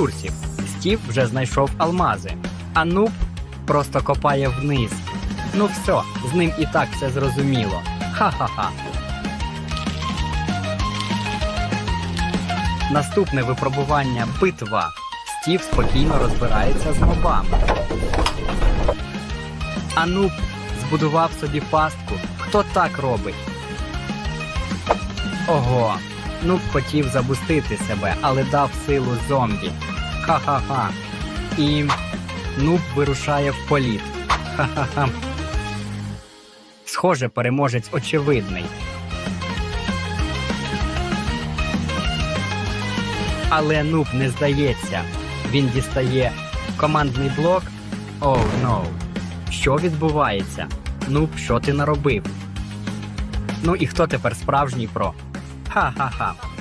ресурсів. Стів вже знайшов алмази, а Нуб просто копає вниз. Ну все, з ним і так все зрозуміло. Ха-ха-ха. Наступне випробування битва. Стів спокійно розбирається з мобами. А Нуб збудував собі пастку. Хто так робить? Ого. Нуб хотів забустити себе, але дав силу зомбі. Ха-ха-ха. І Нуб вирушає в політ. Ха-ха-ха. Схоже, переможець очевидний. Але Нуб не здається. Він дістає командний блок. Оу, oh, no. Що відбувається? Нуб, що ти наробив? Ну і хто тепер справжній про? 哈哈哈。